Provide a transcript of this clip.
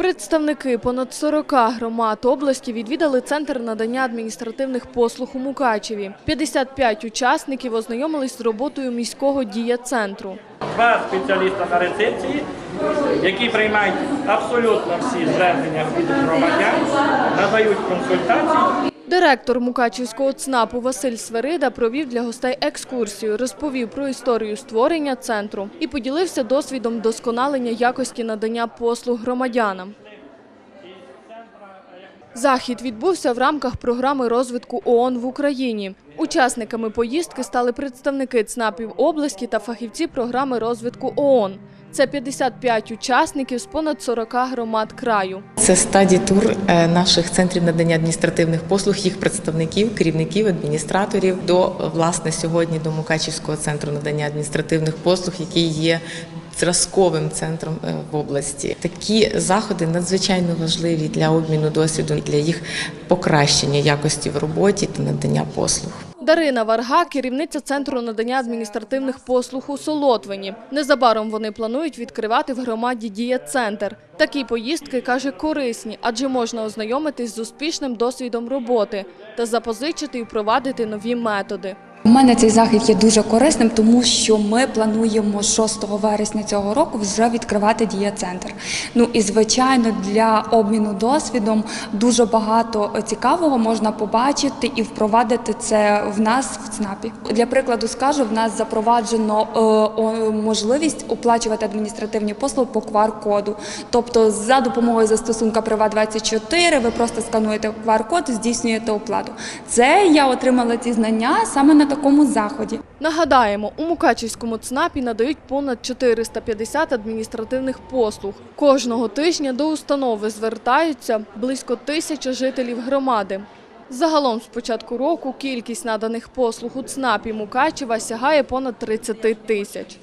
Представники понад 40 громад області відвідали центр надання адміністративних послуг у Мукачеві. 55 учасників ознайомились з роботою міського дія-центру. Два спеціаліста на рецепції, які приймають абсолютно всі звернення від громадян, надають консультації. Директор Мукачівського ЦНАПу Василь Сверида провів для гостей екскурсію, розповів про історію створення центру і поділився досвідом вдосконалення якості надання послуг громадянам. Захід відбувся в рамках програми розвитку ООН в Україні. Учасниками поїздки стали представники ЦНАПів області та фахівці програми розвитку ООН. Це 55 учасників з понад 40 громад краю. Це стадій-тур е, наших центрів надання адміністративних послуг, їх представників, керівників, адміністраторів до власне сьогодні до Мукачівського центру надання адміністративних послуг, який є зразковим центром е, в області. Такі заходи надзвичайно важливі для обміну досвіду, для їх покращення якості в роботі та надання послуг. Дарина Варга, керівниця центру надання адміністративних послуг у Солотвині. Незабаром вони планують відкривати в громаді дія-центр. Такі поїздки каже корисні, адже можна ознайомитись з успішним досвідом роботи та запозичити і впровадити нові методи. У мене цей захід є дуже корисним, тому що ми плануємо 6 вересня цього року вже відкривати дія-центр. Ну і звичайно, для обміну досвідом дуже багато цікавого можна побачити і впровадити це в нас в ЦНАПі. Для прикладу скажу, в нас запроваджено е, можливість оплачувати адміністративні послуги по QR-коду. Тобто, за допомогою застосунка Privat24 ви просто скануєте QR-код здійснюєте оплату. Це я отримала ці знання саме на такому заході. Нагадаємо, у Мукачівському ЦНАПі надають понад 450 адміністративних послуг. Кожного тижня до установи звертаються близько тисячі жителів громади. Загалом з початку року кількість наданих послуг у ЦНАПі Мукачева сягає понад 30 тисяч.